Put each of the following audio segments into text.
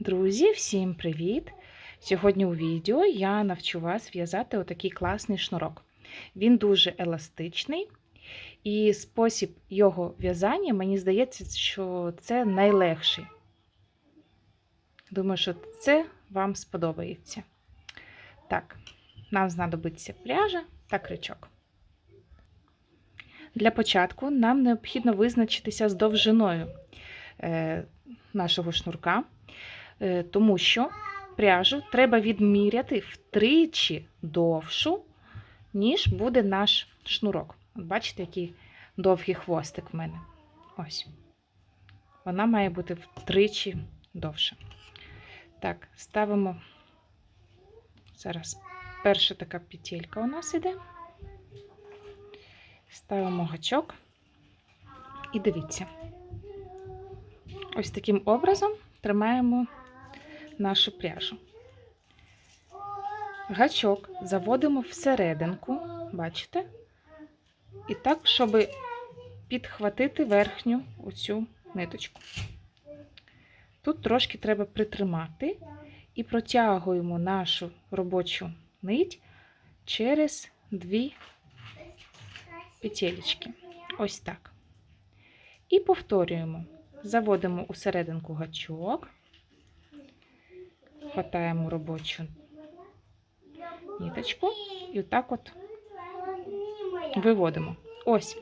Друзі, всім привіт! Сьогодні у відео я навчу вас в'язати отакий класний шнурок. Він дуже еластичний, і спосіб його в'язання, мені здається, що це найлегший. Думаю, що це вам сподобається. Так, нам знадобиться пряжа та крючок. Для початку нам необхідно визначитися з довжиною е, нашого шнурка, тому що пряжу треба відміряти втричі довшу, ніж буде наш шнурок. От бачите, який довгий хвостик в мене. Ось. Вона має бути втричі довша. Так, ставимо зараз перша така петелька у нас іде. Ставимо гачок і дивіться. Ось таким образом тримаємо нашу пряжу. Гачок заводимо всерединку, бачите? І так, щоб підхватити верхню оцю ниточку. Тут трошки треба притримати і протягуємо нашу робочу нить через дві петелечки. Ось так. І повторюємо. Заводимо у серединку гачок, хватаємо робочу ниточку і отак от виводимо. Ось.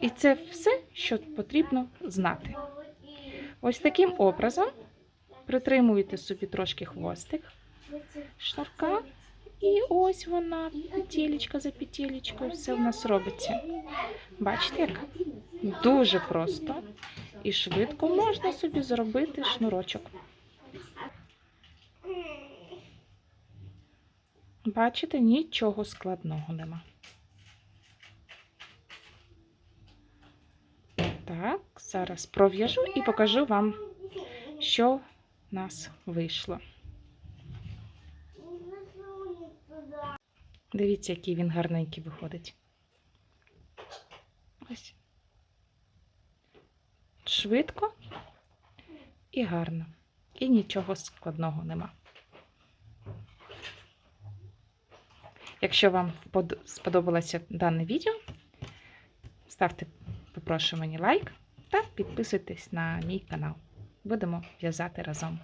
І це все, що потрібно знати. Ось таким образом притримуєте собі трошки хвостик шнурка. І ось вона, петелечка за петелечкою, все в нас робиться. Бачите, як дуже просто і швидко можна собі зробити шнурочок. Бачите, нічого складного нема. Так, зараз пров'яжу і покажу вам, що в нас вийшло. Дивіться, який він гарненький виходить. Ось. Швидко і гарно. І нічого складного нема. Якщо вам сподобалося дане відео, ставте, попрошу мені лайк та підписуйтесь на мій канал. Будемо в'язати разом.